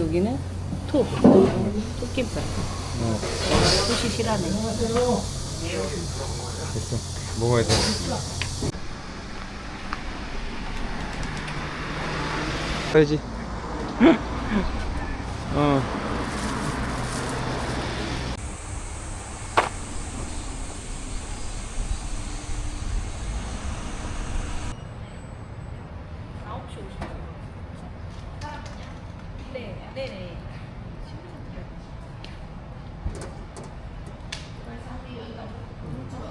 여기는 톡, 톡김밥. 어, 톡이 실하네. 됐어. 먹어야 돼. 해야지. 어. 네, 네네.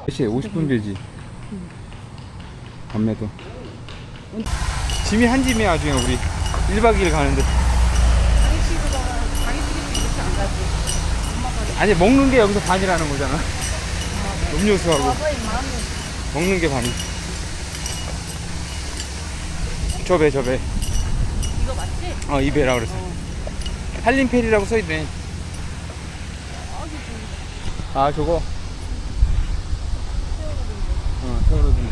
몇 시에? 50분 되지. 밤에도. 짐이 한 짐이야, 나중에 우리. 1박 2일 가는데. 아니, 먹는 게 여기서 반이라는 거잖아. 음료수하고. 먹는 게 반이. 저 배, 저 배. 이거 맞지? 어, 이 배라 그랬어. 한림페리라고 써있네. 아, 저거. 어, 세월호등.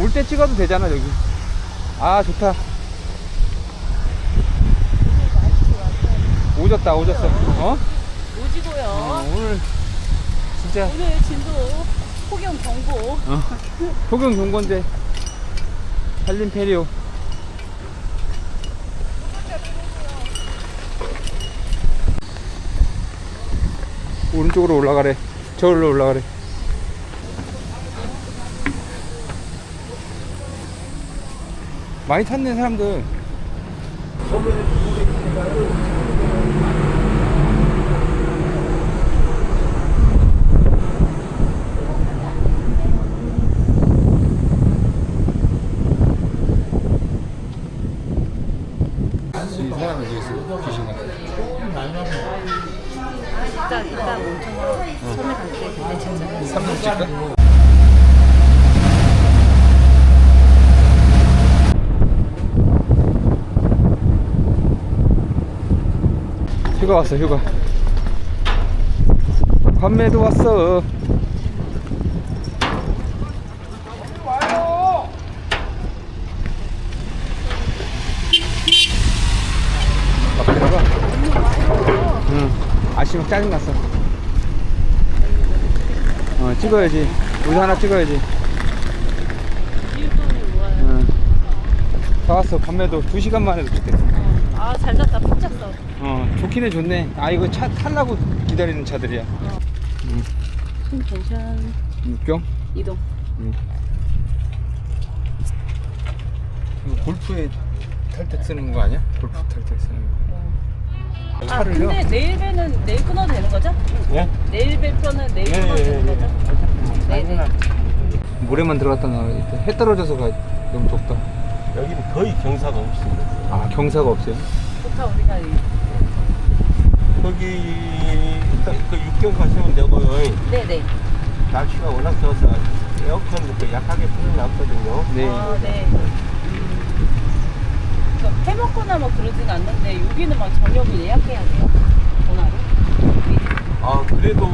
올때 찍어도 되잖아, 여기. 아, 좋다. 오졌다, 오졌어. 어? 오지고요. 어, 오늘 진짜 오늘 진도 폭염 경보. 어, 소경 경건데 한림 페리오. 오른쪽으로 올라가래. 저기로 올라가래. 많이 탔네 사람들. 이 사람은 지금 귀신 같아. 이따 이따 몬천으로 섬에 갈때 그때 진짜. 3분 찍까? 휴가 왔어 휴가. 관매도 왔어. 응. 아쉬워 짜증났어. 어 찍어야지. 우리 하나 찍어야지? 응. 다 왔어. 밤에도 2시간 만에 도착했어 아 잘 잤다 푹 잤어. 어 좋기는 좋네 아 이거 차 탈라고 기다리는 차들이야 숨 괜찮. 육경 이동. 이거 골프에 탈 때 쓰는 거 아니야? 골프 탈 때 쓰는 거아 차를요? 근데 내일 배는 내일 끊어도 되는 거죠? 예? 내일 배 편은 내일 끊어도 되는 거죠? 네네. 모래만 들어갔다 나와 해 떨어져서 가 너무 덥다 여기는 거의 경사가 없습니다. 아 경사가 없어요? 좋다 우리가 이- 거기 일단 그 육경 가시면 되고요. 네네. 날씨가 워낙 더워서 에어컨 그 약하게 틀어놨거든요. 네 아 네. 그러니까 해먹거나 뭐 그러진 않는데 여기는 막 저녁을 예약해야 돼요. 전화로. 미리. 아 그래도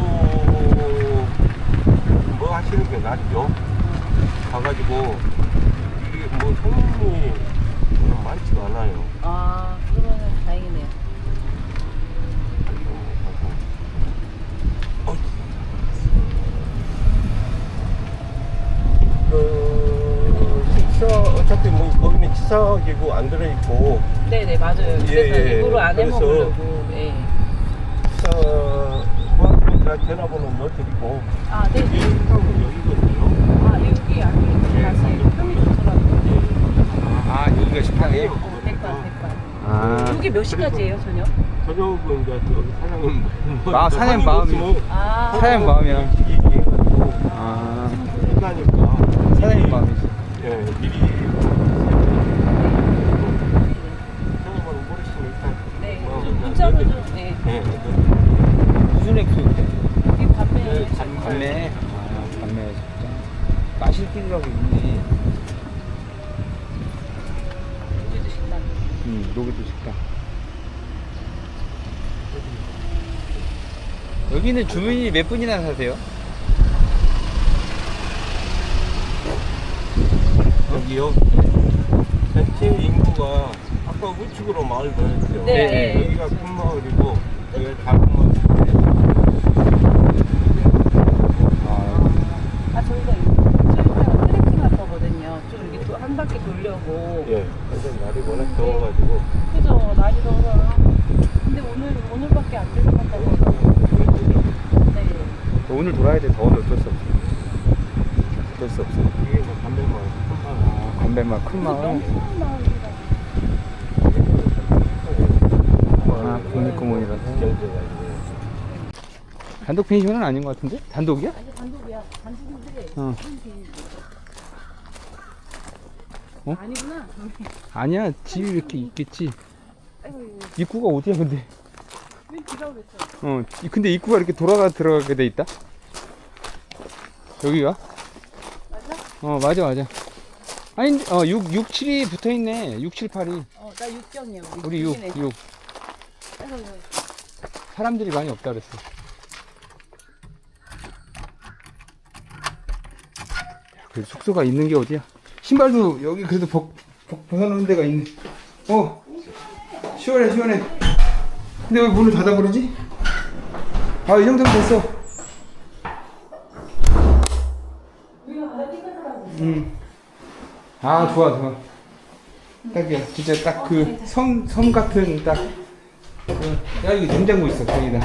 뭐 하시는 게 낫죠. 가가지고 이게 뭐 손님 이 많지가 않아요. 아 그러면은 다행이네요. 어. 그 식사 어차피 뭐 거기는 치사기구 안 들어있고 네네 맞아요. 예, 그래서 예. 일부러 안 그래서- 해먹으려고. 예. 식사 뭐 제가 전화번호 넣어드리고 아 네네. 식당은 여기거든요. 아 여기 여기 다시 편이 좋더라고요. 아 여기가 식당이에요? 어, 백반 백반. 아, 여기 몇 시까지예요 저녁? 저녁은 이제 여기 사장님 뭐 아, 사장님 마음이- 있으면 아 사장님 마음이야 아 끝나니까 사장님 마음이지 예 미리 전화번호 모르시면 일단 네. 뭐 좀 문자로 그냥 좀. 네. 예, 무슨 액수인데? 여기 밤에 감매 아 감매 진짜 마실 길이라고 있네 음, 로비도 식당. 여기는 주민이 몇 분이나 사세요? 여기요. 전체 인구가 아까 우측으로 마을 보였죠. 네. 여기가 큰 마을이고 여기가 작은 마을인데 아, 아 저희가 좀 이따가 트레킹 할 거거든요. 좀 이렇게 또 한 바퀴 예. 근데 날이 워낙 더워가지고 그죠 날이 더워서. 근데 오늘 오늘밖에 안 될 것 같다고. 네. 오늘 돌아야 돼. 더워도 어쩔 수 없어. 어쩔 수 없어. 이게 뭐 담배 마을, 큰 마을. 아, 건배마 큰 마을. 너무. 아, 국립공원이라서. 경제가지고. 단독 펜션은 아닌 것 같은데? 단독이야? 아니 단독이야. 단독인데. 어. 어? 아니구나. 아니야. 집이 이렇게 있겠지. 아이고 입구가 어디야, 근데? 왜 비가 오겠어? 어, 이- 근데 입구가 이렇게 돌아가 들어가게 돼 있다? 여기가? 맞아? 어, 맞아, 맞아. 아니, 어, 6, 6, 7이 붙어 있네. 6, 7, 8이. 어나 6경이야. 우리 6, 6. 아이고 사람들이 많이 없다 그랬어. 그 숙소가 있는 게 어디야? 신발도 여기 그래도 벗, 벗, 벗어놓은 데가 있네. 어, 시원해, 시원해. 근데 왜 문을 닫아버리지? 아, 이 정도면 됐어. 음. 아, 좋아, 좋아. 딱이야. 진짜 딱 그 섬, 섬 같은 딱. 그, 야, 여기 냉장고 있어, 저기다.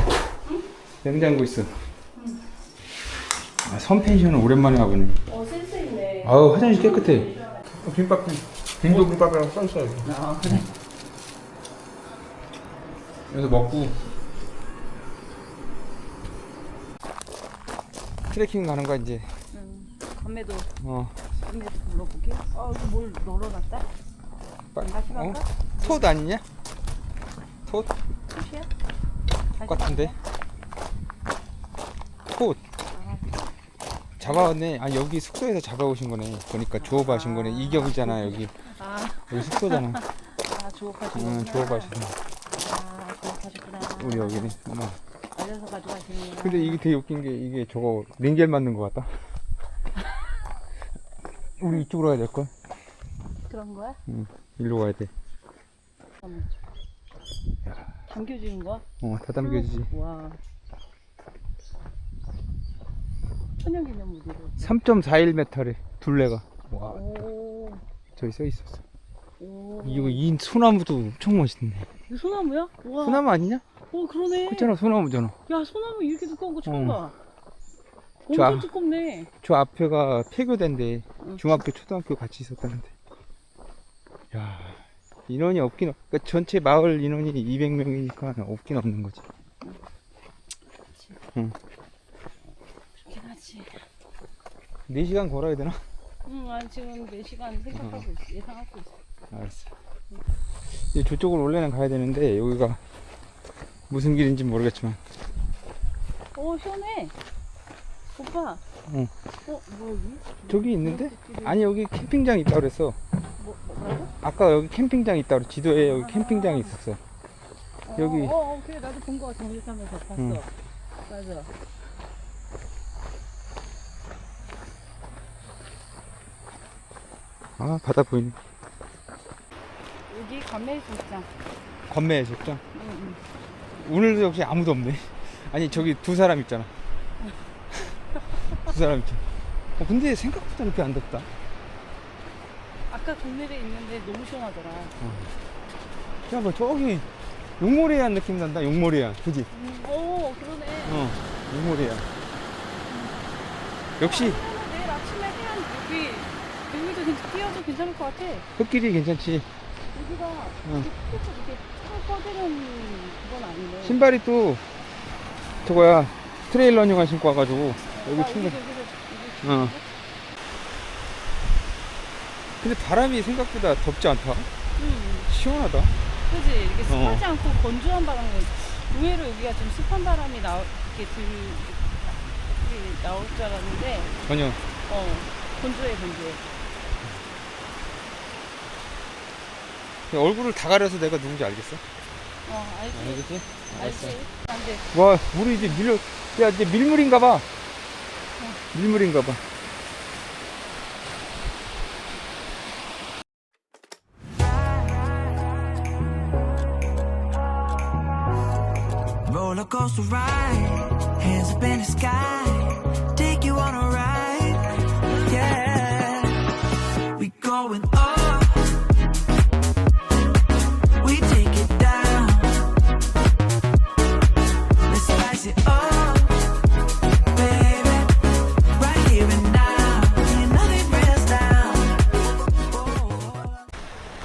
냉장고 있어. 아, 섬 펜션은 오랜만에 와보네. 어. 아우, 화장실 깨끗해. 어, 김밥, 빈도 김밥이랑 써있어, 여기. 아 그래. 여기서 먹고. 트레킹 가는 거야, 이제. 응. 밤에도 어, 밤에도 불러볼게. 아 이거 뭘 널어놨다? 빨리. 다시 어? 갈까? 톳 아니냐? 톳? 끝이야? 똑같은데? 톳. 잡아왔네. 아, 여기 숙소에서 잡아오신 거네. 보니까 조업하신 거네. 이격이잖아, 여기. 아, 여기 숙소잖아. 아 조업하시구나. 응, 조업하시네. 아 조업하셨구나. 우리 여기는. 어머. 알려서 가져가시는. 근데 이게 되게 웃긴 게 이게 저거 링겔 맞는 것 같다. 우리 이쪽으로 가야 될 걸. 그런 거야? 일로 가야 돼. 잠깐만. 담겨지는 거야? 어, 다 담겨지지. 와. 천연기념 물이로. 3.41m래. 둘레가. 와, 오. 저기 써 있었어. 오. 이거 이 소나무도 엄청 멋있네. 이거 소나무야? 와. 소나무 아니냐? 어 그러네. 그렇잖아, 소나무잖아. 야 소나무 이렇게 두꺼운 거 처음 어. 봐. 저 엄청 앞- 두껍네. 저 앞에가 폐교대인데 응. 중학교, 초등학교 같이 있었다는데. 야, 인원이 없긴 없. 그러니까 전체 마을 인원이 200명이니까 없긴 없는 거지. 그렇긴 하지. 4시간 걸어야 되나? 응, 아 지금 4시간 생각하고 있어. 예상하고 있어. 알았어. 이제 저쪽으로 원래는 가야 되는데 여기가 무슨 길인지 모르겠지만 어 시원해. 오빠. 응. 어 뭐야 여기? 저기 있는데? 아니 여기 캠핑장 있다 그랬어. 뭐 뭐라고? 아까 여기 캠핑장 있다 그래. 지도에 여기 캠핑장이 있었어. 어, 여기. 어, 어 그래 나도 본거 정지 타면서 봤어. 응. 맞아. 아 바다 보이네. 여기 감매수장. 건매 해수욕장. 응, 응. 오늘도 역시 아무도 없네. 아니 저기 두 사람 있잖아. 두 사람 있잖아. 어, 근데 생각보다 이렇게 안 덥다. 아까 동네에 있는데 너무 시원하더라. 야, 뭐 저기 용모리안 느낌 난다. 용모리안, 그지? 음, 오 그러네. 어, 용모리안. 역시 그러면 내일 아침에 해안 여기 여기도 괜찮 괜찮을 것 같아. 흙길이 괜찮지. 여기가 응. 이렇게 뻗으는 그건 아니네. 신발이 또 저거야 트레일 러닝화 신고 와가지고 여기 아, 여기도 여기 어. 근데 바람이 생각보다 덥지 않다. 응. 시원하다. 그지 이렇게 어. 습하지 않고 건조한 바람이 의외로 여기가 좀 습한 바람이 나 이렇게 들 이렇게 나올 줄 알았는데 전혀. 어 건조해 건조해. 얼굴을 다 가려서 내가 누군지 알겠어? 어 알지. 알겠지? 알지. 안 돼. 와, 물이 이제 밀려, 야, 이제 밀물인가 봐. 밀물인가 봐. Roller coaster ride, hands up in the sky,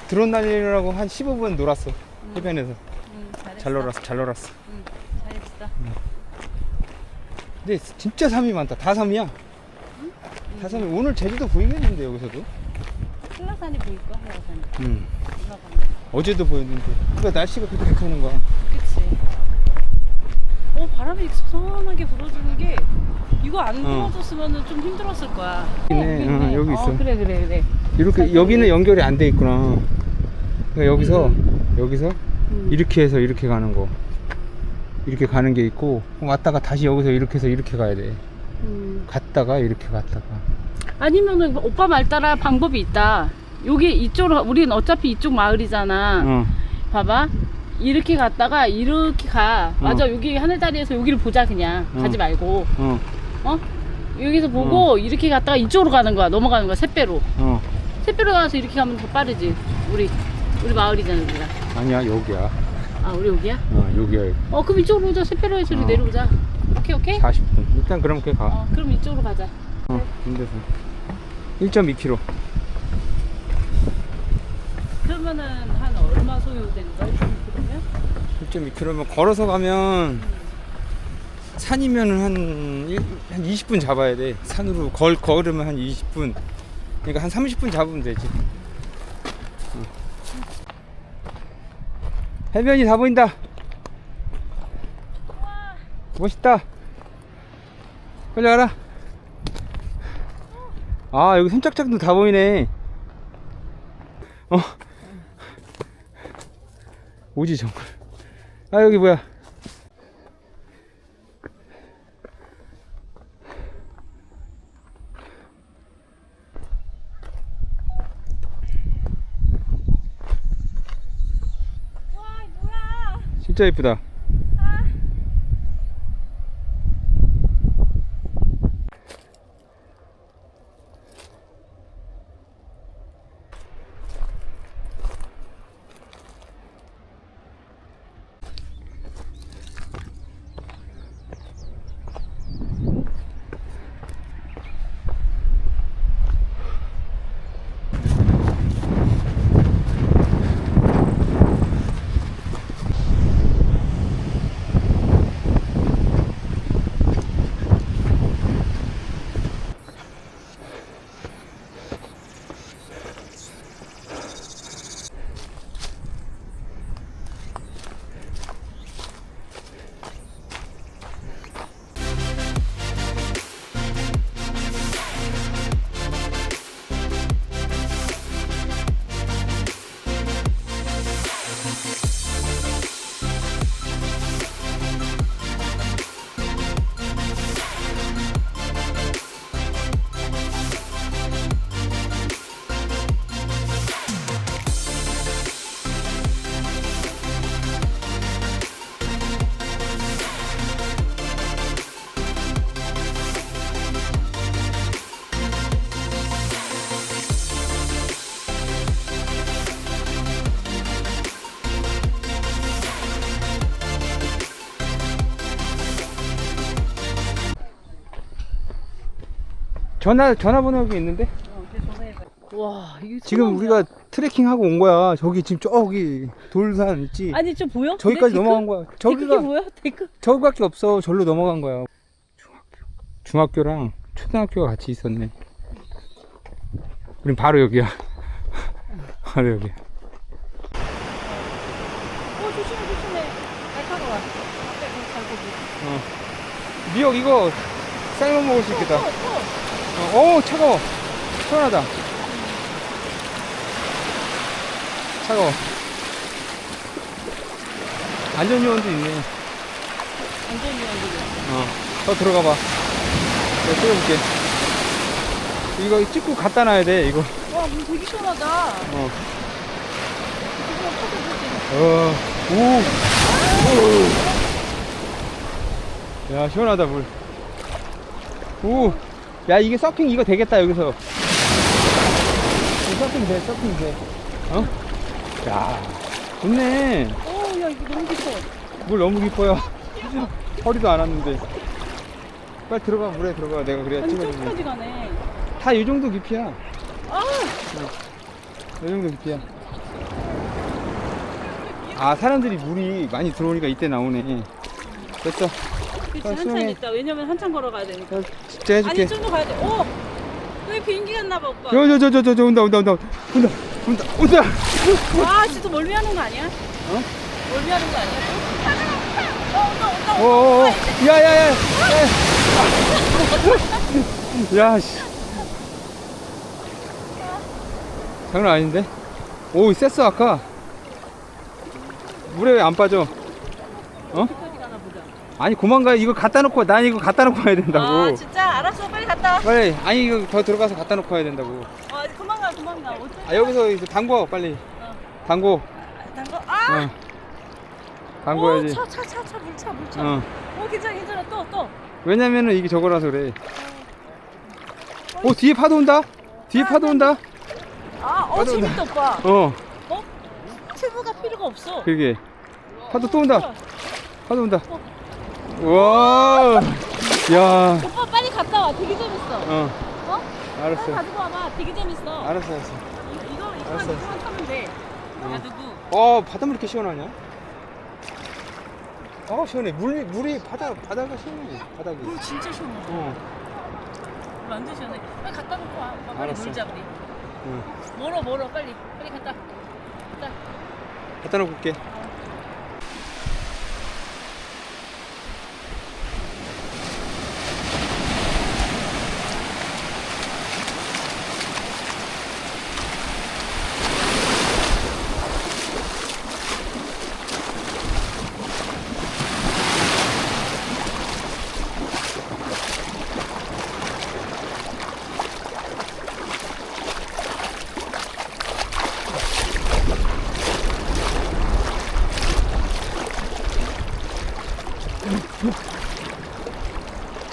드론 날리려고 한 15분 놀았어. 해변에서. 응 잘했어. 잘 놀았어, 잘 놀았어. 응 잘했어. 근데 진짜 삼이 많다. 다 삼이야. 다 삼이. 오늘 제주도 보이겠는데, 여기서도. 한라산이 보일까 한라산. 음. 올라가면. 어제도 보였는데. 그러니까 날씨가 그렇게 괜찮은 거야. 어 바람이 선선하게 불어주는 게 이거 안 어. 불어줬으면 좀 힘들었을 거야. 있네. 어, 여기 있어. 어, 그래 그래 그래. 이렇게, 여기는 연결이 안 돼 있구나. 그러니까 여기서, 여기서 음. 이렇게 해서 이렇게 가는 거. 이렇게 가는 게 있고, 왔다가 다시 여기서 이렇게 해서 이렇게 가야 돼. 음. 갔다가 이렇게 갔다가. 아니면은 오빠 말 따라 방법이 있다. 여기 이쪽으로 우리는 어차피 이쪽 마을이잖아. 어. 봐봐. 이렇게 갔다가 이렇게 가. 맞아. 여기 하늘다리에서 여기를 보자 그냥. 어. 가지 말고. 어. 어? 여기서 보고 이렇게 갔다가 이쪽으로 가는 거야. 넘어가는 거야. 샛배로. 어. 샛배로 가서 이렇게 가면 더 빠르지. 우리 우리 마을이잖아, 우리가. 아니야, 여기야. 아, 우리 여기야? 어, 여기야. 어, 그럼 이쪽으로 오자. 샛배로 해서 우리 어. 내려오자. 오케이, 오케이. 40분. 일단 그럼 그게 가. 어, 그럼 이쪽으로 가자. 어, 군대서 1.2km. 그러면은 한 얼마 소요되는 거야? 그러면? 1.2km면 걸어서 가면 산이면은 한, 일- 한 20분 잡아야 돼. 산으로 걸 걸으면 한 20분. 그러니까 한 30분 잡으면 되지. 어. 해변이 다 보인다. 멋있다. 빨리 가라. 아 여기 선착장도 다 보이네. 어. 오지 정글. 아 여기 뭐야? 진짜 예쁘다. 전화 전화번호 여기 있는데? 어. 와, 이게 지금. 우리가 트레킹 하고 온 거야. 저기 지금 저기 돌산 있지? 아니 좀 보여? 저기까지 내 넘어간? 거야. 저기가 뭐야? 데크? 저기밖에 없어. 절로 넘어간 거야. 중학교. 중학교 랑 초등학교가 같이 있었네. 우린 바로 여기야. 바로 여기. 어, 조심해, 조심해. 날카로워. 앞에 그 갈고기. 미역 이거 삶아 먹을 수 있겠다. 어, 어. 어, 오 차가워. 시원하다. 차가워. 안전요원도 있네. 안전위원들이. 어, 더 들어가 봐. 내가 찍어볼게. 이거 찍고 갖다 놔야 돼, 이거. 와, 물 되게 시원하다. 어. 어, 오. 오. 야, 시원하다, 물. 오. 야, 이게 서핑 이거 되겠다, 여기서. 이거 서핑 돼, 서핑 돼. 어? 야, 좋네. 오, 야, 이거 너무 깊어. 물 너무 깊어요. 허리도 안 왔는데. 빨리 들어가, 물에 들어가. 내가 그래야 아니, 찍어줄게. 저기까지 가네. 다 이 정도 깊이야. 아, 이 정도 깊이야. 아, 사람들이 물이 많이 들어오니까 이때 나오네. 됐어. 그치, 아, 한참 시원해. 있다. 왜냐면 한참 걸어가야 되니까. 어, 진짜 해줄게. 아니, 좀더 가야 돼. 오! 왜 비행기 갔나 봐, 오빠. 저, 저, 저, 저, 저, 저, 온다, 온다, 온다, 온다, 온다, 온다. 아, 진짜 멀미하는 거 아니야? 어? 멀미하는 거 아니야? 어, 온다, 온다, 오, 오, 오. 야, 야, 야, 야. 야, 씨. 장난 아닌데? 오, 셌어, 아까. 물에 왜 안 빠져? 어? 아니, 그만 가. 이거 갖다 놓고, 난 이거 갖다 놓고 가야 된다고. 아, 진짜? 알았어. 빨리 갔다 와. 빨리, 아니, 이거 더 들어가서 갖다 놓고 가야 된다고. 어, 그만 가, 그만 가. 어쩌 아, 여기서 이제 담궈, 빨리. 어. 담궈. 담궈. 아! 어. 담궈야지. 오, 차, 차, 차, 차, 물 차, 물 차. 어. 오, 괜찮아, 괜찮아. 또, 또. 왜냐면은 이게 저거라서 그래. 오, 뒤에 파도 온다? 뒤에 파도 온다? 아, 어, 맞아, 재밌다, 오빠. 어, 어? 튜브가 필요가 없어. 그게. 파도 또 온다. 좋아. 파도 온다. 와, 야, 오빠 빨리 갔다 와. 되게 재밌어. 어, 어? 빨리 알았어. 가지고 와봐. 되게 재밌어. 알았어, 알았어. 이- 이거, 이거만, 알았어. 이거만 타면 돼. 야, 누구? 어, 바닷물 이렇게 시원하냐? 어, 시원해. 물, 물이 바다, 바다가 시원해. 바닥이. 물 진짜 시원해. 어, 물 완전 시원해. 빨리 갖다 놓고 와. 오빠 빨리 알았어. 놀자, 우리. 응. 멀어, 멀어. 빨리. 빨리 갔다. 갔다. 갖다 놓고 올게.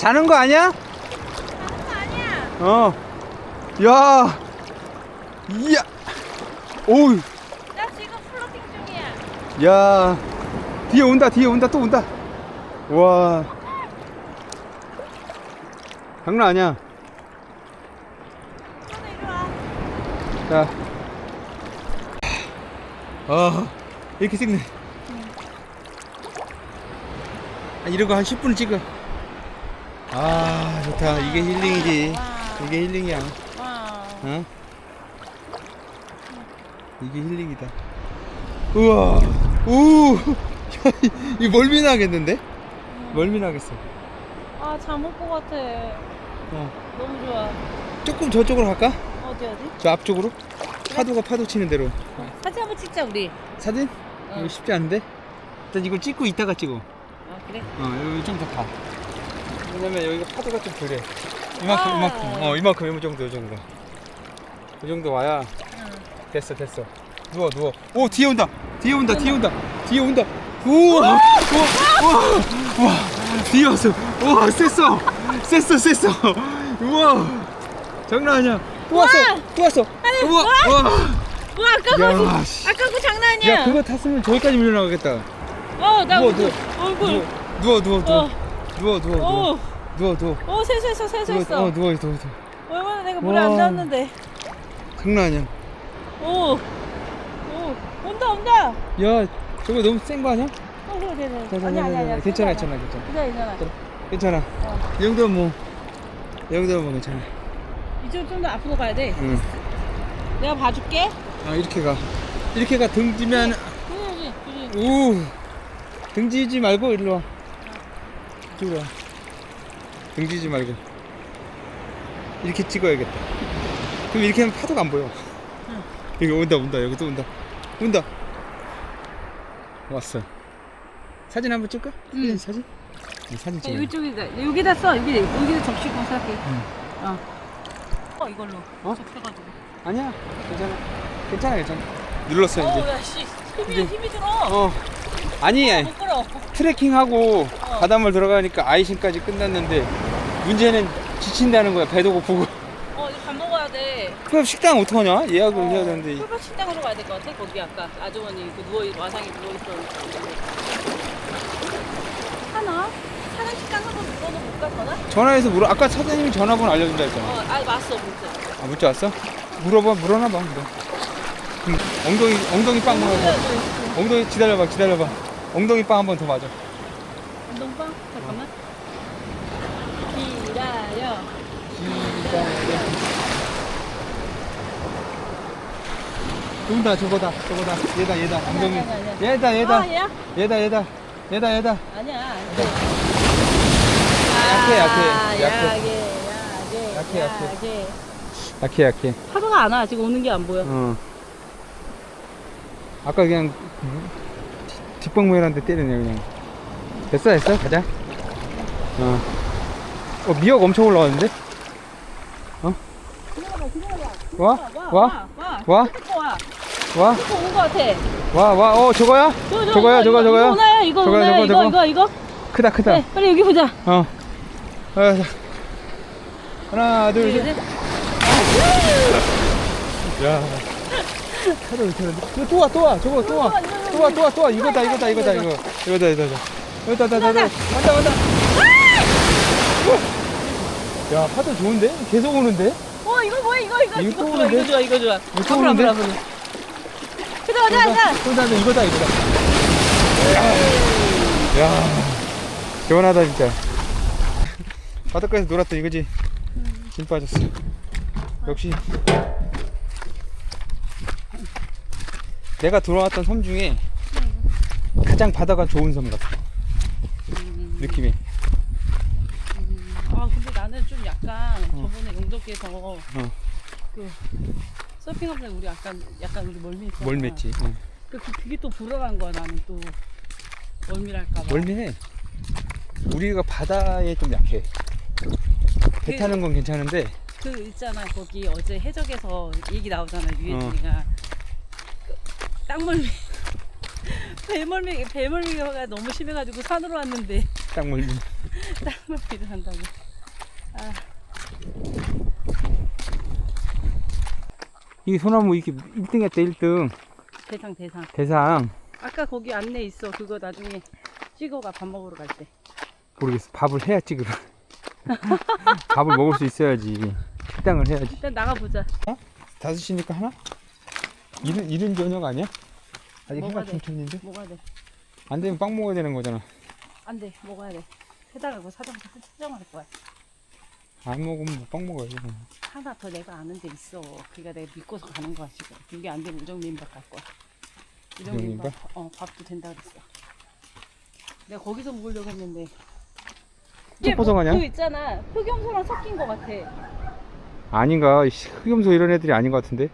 자는 거 아니야? 아니야. 어. 야. 이야. 오우. 나 지금 플로팅 중이야. 야. 뒤에 온다. 뒤에 온다. 또 온다. 와. 장난 아니야. 너도 이리 와. 자. 아. 이렇게 찍네. 아, 이런 거 한 10분 찍어. 아, 좋다. 이게 힐링이지. 와. 이게 힐링이야. 와. 어? 이게 힐링이다. 우와, 우, 이 멀미 나겠는데? 멀미 나겠어. 아, 잠 올 것 같아. 어. 너무 좋아. 조금 저쪽으로 갈까? 어디, 어디? 저 앞쪽으로? 파도가 파도 치는 대로. 사진 한번 찍자, 우리. 사진? 응. 이거 쉽지 않은데? 일단 이걸 찍고 이따가 찍어. 아, 그래? 어, 여기 좀더 가. 왜냐면 여기가 파도가 좀 덜해. 이만큼, 아. 이만큼. 어, 이만큼, 이 정도, 이 정도. 이 정도 와야 응. 됐어 됐어. 누워 누워. 오 뒤에 온다. 뒤에 온다 뒤에 온다. 뒤에 온다. 우와 우와 우와. 우와 뒤에 왔어. 우와 셌어. 셌어 셌어. 우와. 장난 아니야. 또 왔어. 또 왔어. 우와 우와. 와, 아까 야, 거, 씨. 아까 거 장난 아니야. 야 그거 탔으면 저기까지 밀려나가겠다. 어, 나 누워, 누워. 얼굴. 누워 누워 누워. 어, 누워 누워 누워 오, 누워 누워 오, 세수했어, 누워 세수했어. 어 누워 누워 누워 얼마나 내가 물에 안 와. 닿았는데. 장난 아니야 오, 오, 온다, 온다. 야 저거 너무 센 거 아니야? 어, 그래, 그래, 그래. 아니야, 자, 아니야. 괜찮아 괜찮아, 괜찮아 괜찮아 괜찮아, 괜찮아. 어. 이 정도면 뭐, 이 정도면 뭐 괜찮아. 이쪽 좀 더 앞으로 가야 돼. 응. 내가 봐줄게. 아, 이렇게 가. 이렇게 가. 등지면, 그래, 그래, 그래. 우. 등지지 말고, 일로 와. 와. 등지지 말고. 이렇게 찍어야겠다. 그럼 이렇게 하면 파도가 안 보여. 응. 여기 온다, 온다. 여기 또 온다. 온다. 왔어. 사진 한번 찍을까? 응. 사진? 네, 사진 야, 찍어. 이쪽에다 여기다 써 여기 여기다 접시공 살게. 어. 어 이걸로 어? 접혀가지고. 아니야. 괜찮아. 괜찮아, 괜찮아. 눌렀어 이제. 어야씨 힘이 이제- 힘이 들어. 어. 아니, 못 끌어. 트레킹하고 어. 바닷물 들어가니까 아이신까지 끝났는데 문제는 지친다는 거야. 배도 고프고. 어 이제 밥 먹어야 돼. 그럼 식당 어떡하냐? 예약을 어, 해야 되는데. 꿀벌 식당으로 가야 될 것 같아. 거기 아까 아주머니 그 누워 있 와상이 누워 있었는데. 하나? 사는 식당 한번 물어도 못 가거나? 전화해서 물어. 아까 사장님이 전화번호 알려준다 했잖아. 어, 아 왔어 문자. 아, 문자 왔어? 물어봐, 물어나 봐, 물어. 그럼 엉덩이, 엉덩이 빵 물어봐. 엉덩이 기다려봐, 기다려봐. 엉덩이 빵 한 번 더 맞아. 운동방? 잠깐만. 기다려. 저거다, 저거다, 저거다. 얘다, 얘다. 엉덩이. 아니야, 아니야, 아니야. 얘다, 얘다. 아, 얘야? 얘다, 얘다. 얘다, 얘다. 아니야. 안 돼. 약해, 약해, 아, 약해. 약해, 약해, 약해, 약해. 약해. 약해, 약해. 파도가 안 와. 지금 오는 게 안 보여. 어. 아까 그냥 뒷방문이란데 때리네, 그냥. 됐어, 됐어. 가자. 어. 어, 미역 엄청 올라왔는데? 어? 와? 와, 와? 와, 와. 와? 와. 와. 와? 온거 같아. 와, 와, 어, 저거야? 저거, 저거, 저거야, 저거, 저거야? 이거? 이거 저거야? 저거, 이거, 저거. 이거, 이거? 크다, 크다. 네, 빨리 여기 보자. 어. 어, 하나, 둘, 셋. 셋. 야. 하도 괜찮은데? 이거 또 와, 또 와, 저거 또 와. 또 와, 또 와, 또 와. 이거다, 이거다, 이거다, 이거. 이거다, 이거다. 이거다, 이거다, 이거다. 간다, 간다. 야, 파도 좋은데? 계속 오는데? 어, 이거 뭐야, 이거, 이거. 이거 이거 좋아? 이거 좋아, 이거 좋아. 또 앞으로, 오는데? 앞으로, 앞으로. 가자, 가자, 가자. 또 나는 이거다, 이거다. 야, 야. 시원하다, 진짜. 바닷가에서 놀았다, 이거지? 힘 빠졌어. 역시. 내가 돌아왔던 섬 중에 가장 바다가 좋은 섬 같아. 느낌이. 아, 근데 나는 좀 약간 저번에 영덕에서 그 서핑하면서 우리 약간 약간 우리 멀미했잖아. 멀맸지. 응. 그, 그- 그게 또 불안한 거야 나는 또 멀미랄까 봐. 멀미해. 우리가 바다에 좀 약해. 배 그- 타는 건 괜찮은데, 그 있잖아 거기 어제 해적에서 얘기 나오잖아 유해진이가 그 땅멀미 배멀미 배멀미가 너무 심해가지고 산으로 왔는데 딱 멀미. 땅멀미를 한다고. 아 이게 소나무 이렇게 1등 했대, 1등. 대상 대상. 대상. 아까 거기 안내 있어 그거 나중에 찍어가 밥 먹으러 갈 때. 모르겠어. 밥을 해야 찍으라. 밥을 먹을 수 있어야지. 식당을 해야지. 일단 나가 보자. 5시니까 하나? 이른, 이른 저녁 아니야? 아직 해가 먹어야 돼. 천천인데? 먹어야 돼. 안 되면 빵 먹어야 되는 거잖아. 안 돼. 먹어야 돼. 해달라고 사정 사정할 거야. 안 먹으면 빵 먹어야지. 하나 더 내가 아는 데 있어. 그러니까 내가 믿고서 가는 거야 지금. 이게 안 되면 우정민박 갈 거야. 우정민박? 어 밥도 된다 그랬어. 내가 거기서 먹으려고 했는데. 또 포성하냐? 그 있잖아. 흑염소랑 섞인 거 같아. 아닌가? 이 씨, 흑염소 이런 애들이 아닌 것 같은데?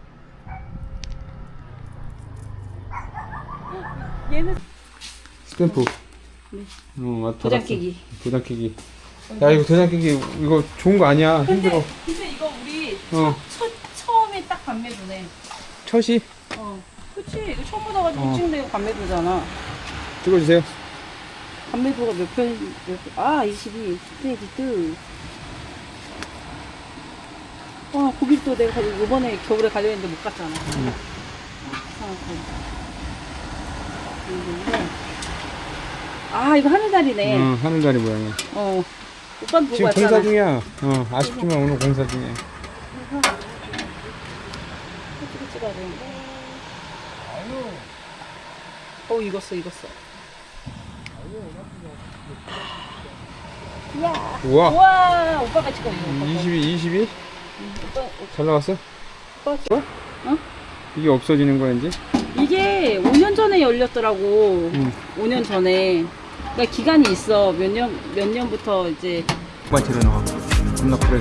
얘는 스탬프. 네. 어, 맞다. 도장 깨기. 도장 깨기. 야, 이거 도장 깨기, 이거 좋은 거 아니야. 힘들어. 근데, 근데 이거 우리 어, 첫 처음에 딱 판매도네. 첫이 어. 그치. 이거 처음 받아가지고 어. 찍는데 판매도잖아. 찍어주세요. 판매도가 몇 편, 몇 편, 아, 22, 스테이지 2. 와, 거길 또 내가 가지고 이번에 겨울에 가려 했는데 못 갔잖아. 응. 이건데. 아, 이거 하늘다리네. 어, 하늘다리 모양이야. 어. 오빠는 보고 지금 왔잖아. 공사 중이야. 어, 아쉽지만 오늘 공사 중이야. 어떻게 찍어야 되는데. 어, 익었어, 익었어. 이야. 우와. 우와, 오빠가 찍어, 이거. 오빠가. 22, 22? 오빠, 잘 나왔어? 오빠가 찍어. 어? 이게 없어지는 거야, 이제? 이게 5년 전에 열렸더라고. 응. 5년 전에. 그러니까 기간이 있어. 몇 년, 몇 년부터 이제 두 번째로 나와. 겁나 그래,